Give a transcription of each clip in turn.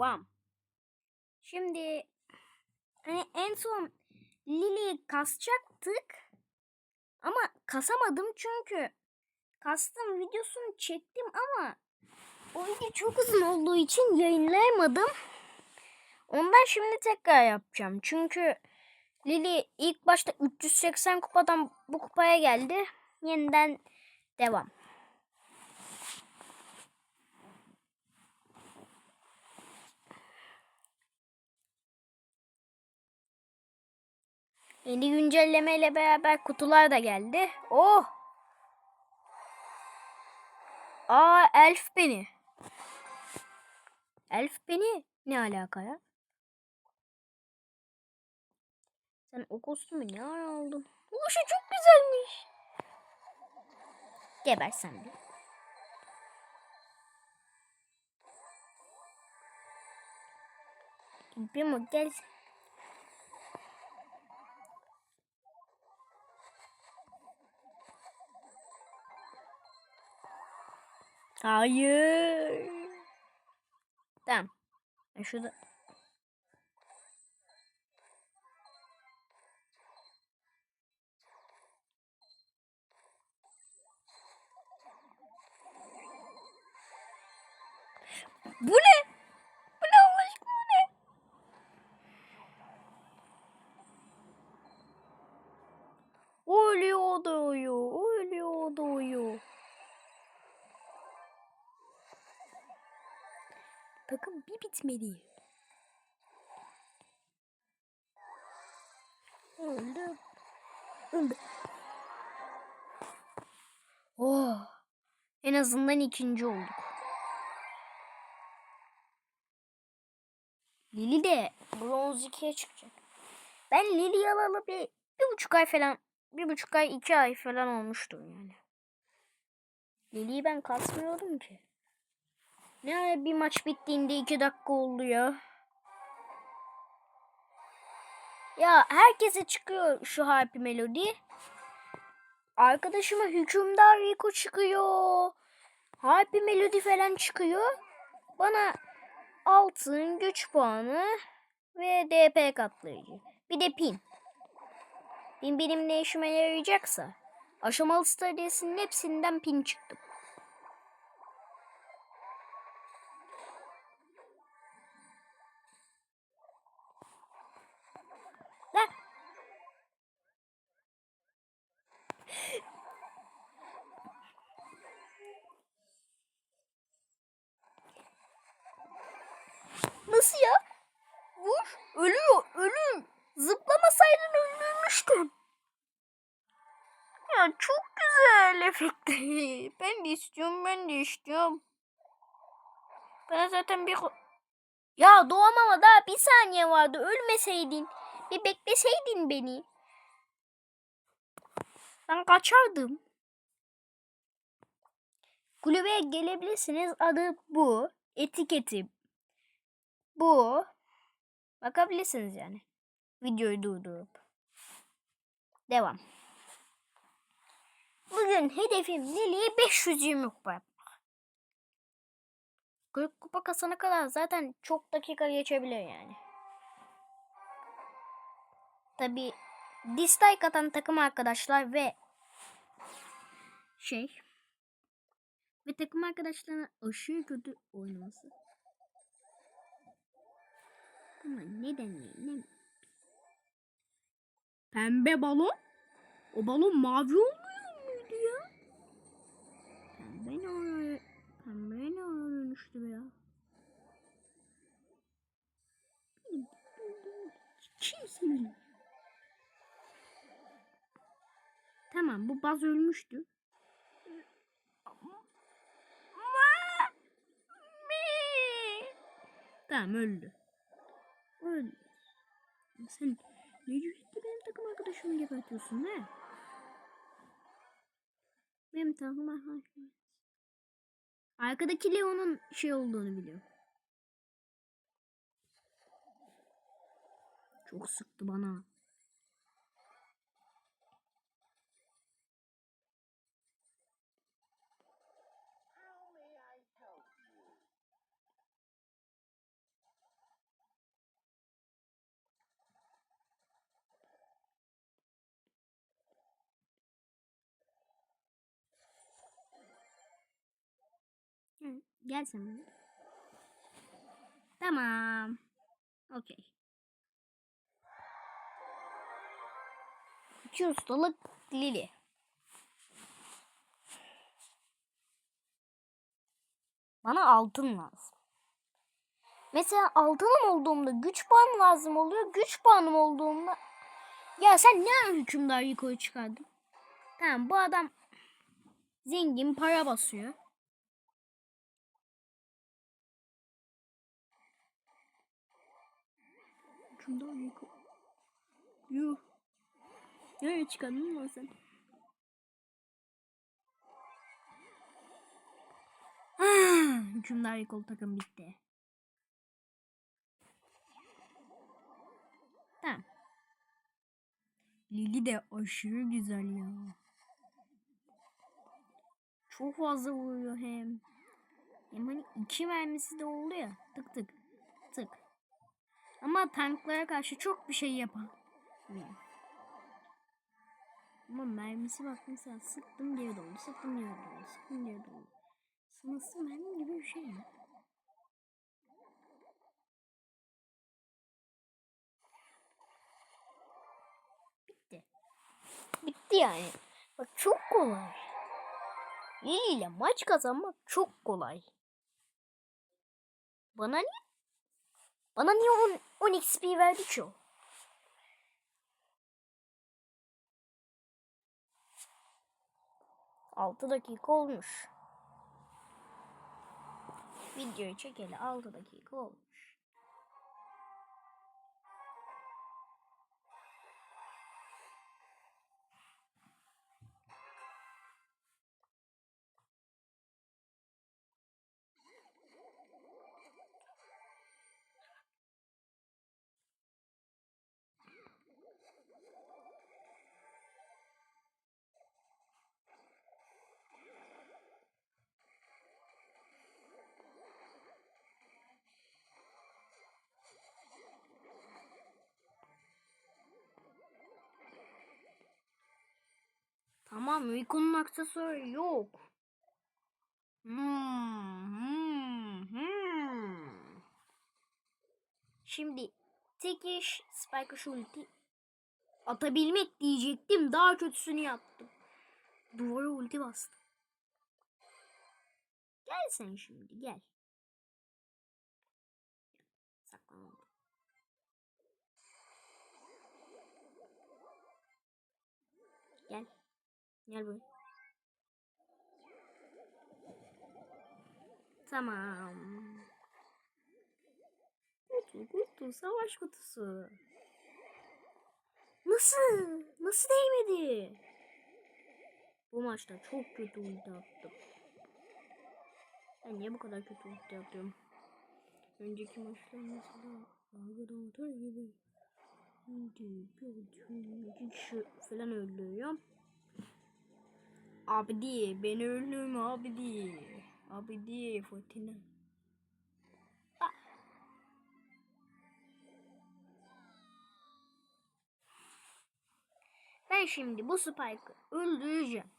Devam. Şimdi hani en son Lily'yi kasacaktık. Ama kasamadım çünkü kastım videosunu çektim ama o video çok uzun olduğu için yayınlayamadım. Ondan şimdi tekrar yapacağım. Çünkü Lily ilk başta 380 kupadan bu kupaya geldi. Yeniden devam. Yeni güncelleme ile beraber kutular da geldi. Oh! Aa elf beni. Elf beni ne alaka ya? Sen o kostümü ne ara aldın? Bu şu çok güzelmiş. Geber sen de. Primo gel. Hayır. Tamam. Ben şurada Bu ne? Bir bitmedi. Öldüm. Öldüm. Oh. En azından ikinci olduk. Lili de bronz 2'ye çıkacak. Ben Lili'yi alalı bir, bir buçuk ay falan, bir buçuk ay iki ay falan olmuştur yani. Lili'yi ben kasmıyorum ki. Ne bir maç bittiğinde iki dakika oldu ya. Herkese çıkıyor şu Harpy Melody. Arkadaşıma Hükümdar Rico çıkıyor. Harpy Melody falan çıkıyor. Bana altın, güç puanı ve DP katlayıcı. Bir de pin. Pin benim ne işime yarayacaksa. Aşamalı stadiyesinin hepsinden pin çıktım. Lan. Nasıl ya? Vur. Ölüyor. Ölüm. Zıplamasaydın öldürmüştüm. Ya çok güzel efekti. Ben de istiyorum. Ben de istiyorum. Ben zaten bir... Ya doğamama daha bir saniye vardı. Ölmeseydin. Bir bekleseydin beni. Ben kaçardım. Kulübeye gelebilirsiniz. Adı bu. Etiketi bu. Bakabilirsiniz yani. Videoyu durdurup. Devam. Bugün hedefim Lili'ye 520 kupa yapmak. 40 kupa kasana kadar zaten çok dakika geçebilir yani. Tabi dislike atan takım arkadaşlar ve şey ve takım arkadaşlarına aşırı kötü oynaması. Ama neden ne? Pembe balon? O balon mavi olmuyor muydu ya? Pembe ne ara, pembe ne ara dönüştü ya? Kimsin? Tamam bu baz ölmüştü. Tamam öldü. Öldü. Sen ne cüretle benim takım arkadaşımı gebertiyorsun ne? Benim takım arkadaşım. Arkadaki Leon'un şey olduğunu biliyor. Çok sıktı bana. Gel sen buraya. Tamam. Okey. İki ustalık Lili. Bana altın lazım. Mesela altınım olduğumda güç puanı lazım oluyor. Güç puanım olduğumda ya sen ne hükümdar Rico'yu çıkardın? Tamam bu adam zengin para basıyor. Hükümdar Rico. Yuh. Nereye çıkardın lan sen? Ah, Hükümdar Rico takım bitti. Tamam. Lili de aşırı güzel ya. Çok fazla vuruyor hem. Hem hani iki mermisi de oldu ya. Tık tık. Tık. Ama tanklara karşı çok bir şey yapamıyor. Ama mermisi bak mesela sıktım geri doldu. Sıktım geri doldu. Sıktım geri doldu. Sınırsız mermi gibi bir şey ya. Bitti. Bitti yani. Bak çok kolay. Lili ile maç kazanmak çok kolay. Bana ne? Bana niye 10, 10 XP verdi ki o? Altı dakika olmuş. Videoyu çekeli 6 dakika olmuş. Tamam Rico'nun aksesuarı yok. Şimdi tek iş Spike şu ulti atabilmek diyecektim. Daha kötüsünü yaptım. Duvara ulti bastım. Gel sen şimdi gel. Saklan. Gel. Gel buraya. Tamam. Kutu kutu savaş kutusu. Nasıl? Nasıl değmedi? Bu maçta çok kötü ulti attım. Ben niye bu kadar kötü ulti atıyorum? Önceki maçta mesela Argada atar gibi. Şimdi bir kişi falan öldürüyorum. Abdi beni öldürme abdi. Abdi fırtına. Ah. Ben şimdi bu Spike'ı öldüreceğim.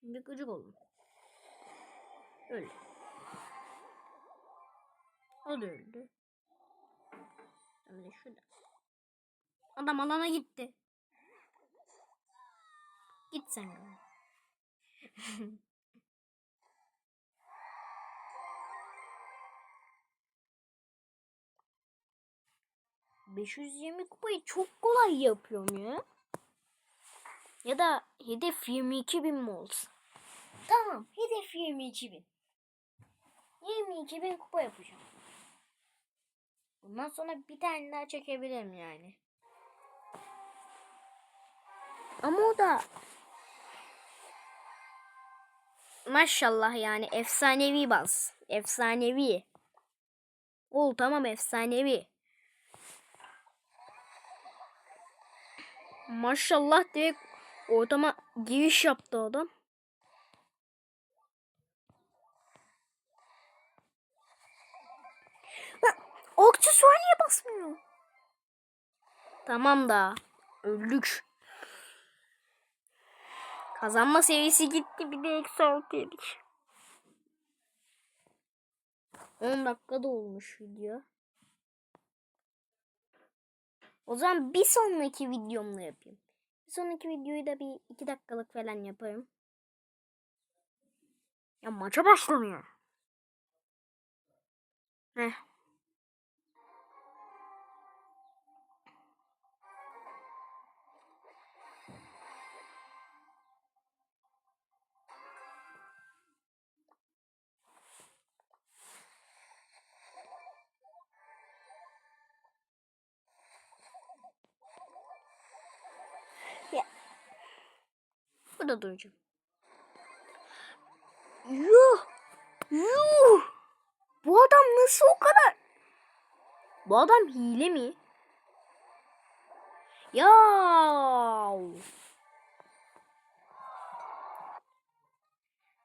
Şimdi gıcık oldum. Öldü. O da öldü. Şimdi şurada. Adam alana gitti. Git sen. ya. ...520 kupayı çok kolay yapıyorum ya. Ya da hedef 22 bin mi olsun? Tamam hedef 22 bin. 22 bin kupa yapacağım. Bundan sonra bir tane daha çekebilirim yani. Ama o da maşallah yani efsanevi baz. Efsanevi. Ol tamam efsanevi. Maşallah direkt ortama giriş yaptı adam. Lan aksesuar niye basmıyor? Tamam da öldük. Kazanma seviyesi gitti bir de eksi altı yedik. 10 dakikada olmuş video. O zaman bir sonraki videomla yapayım. Bir sonraki videoyu da bir 2 dakikalık falan yaparım. Ya maça başlamıyor. Heh. Burada duracağım. Yuh! Yuh! Bu adam nasıl o kadar? Bu adam hile mi? Ya!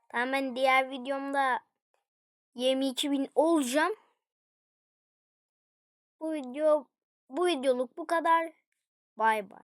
Tamam ben diğer videomda 22 bin olacağım. Bu video bu videoluk bu kadar. Bay bay.